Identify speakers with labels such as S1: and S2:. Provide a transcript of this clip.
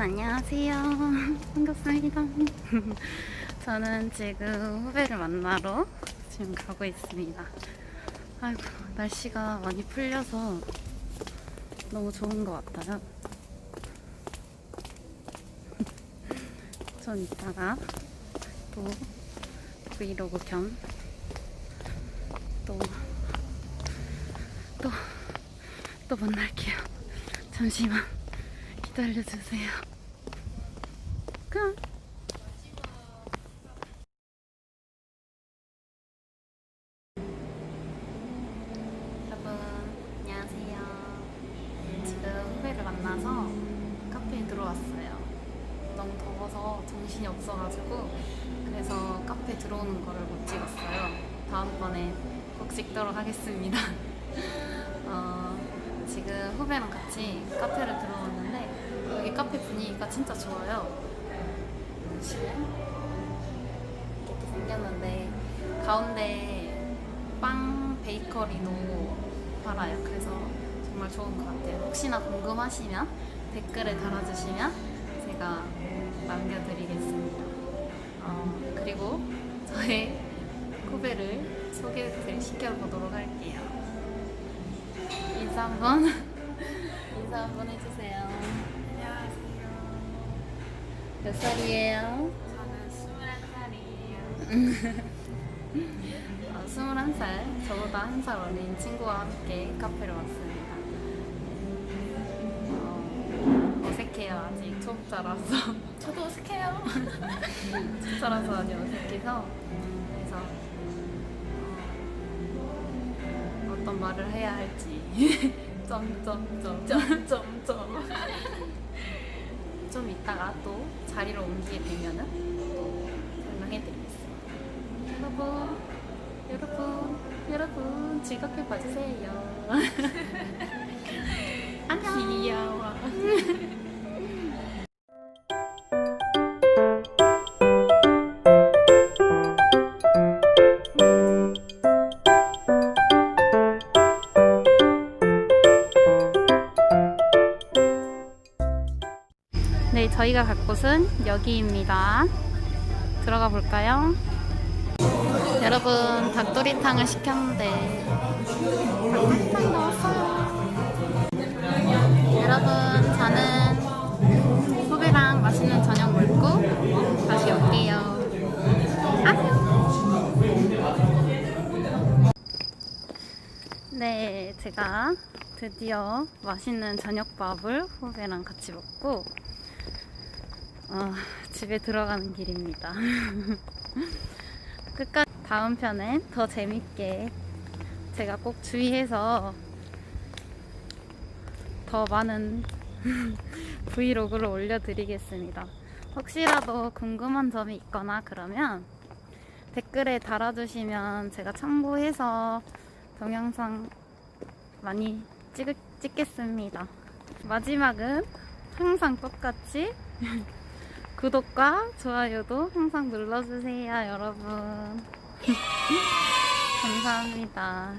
S1: 안녕하세요. 반갑습니다. 저는 지금 후배를 만나러 지금 가고 있습니다. 아이고, 날씨가 많이 풀려서 너무 좋은 것 같아요. 전 이따가 또 브이로그 겸 또, 또, 또 만날게요. 잠시만 기다려주세요. 끝! 여러분, 안녕하세요. 지금 후배를 만나서 카페에 들어왔어요. 너무 더워서 정신이 없어가지고 그래서 카페 들어오는 거를 못 찍었어요. 다음번에 꼭 찍도록 하겠습니다. 어, 지금 후배랑 같이 카페를 들어왔는데 여기 카페 분위기가 진짜 좋아요. 보시면 이렇게 생겼는데 가운데 빵 베이커리도 팔아요. 그래서 정말 좋은 것 같아요. 혹시나 궁금하시면 댓글에 달아주시면 제가 남겨드리겠습니다. 어, 그리고 저의 후배를 소개를 시켜보도록 할게요. 인사 한번 인사 한번 해주세요. 몇 살이에요?
S2: 저는 21살이에요.
S1: 어, 21살, 저보다 한 살 어린 친구와 함께 카페를 왔습니다. 어, 어색해요, 아직 초보자라서.
S2: 저도 어색해요.
S1: 초보자라서 아직 어색해서. 그래서 어, 어떤 말을 해야 할지. 점점점. 점점점. 좀 이따가 또 자리로 옮기게 되면은 또 설명해드리겠습니다. 여러분, 여러분, 여러분 즐겁게 봐주세요. 안녕.
S2: 귀여워.
S1: 저희가 갈 곳은 여기입니다. 들어가 볼까요? 여러분, 닭도리탕을 시켰는데 닭도리탕이 나왔어요. 여러분, 저는 후배랑 맛있는 저녁 먹고 다시 올게요. 네, 제가 드디어 맛있는 저녁밥을 후배랑 같이 먹고 어, 집에 들어가는 길입니다. 끝까지 다음 편엔 더 재밌게 제가 꼭 주의해서 더 많은 브이로그를 올려드리겠습니다. 혹시라도 궁금한 점이 있거나 그러면 댓글에 달아주시면 제가 참고해서 동영상 많이 찍, 찍겠습니다. 마지막은 항상 똑같이 구독과 좋아요도 항상 눌러주세요, 여러분. 감사합니다.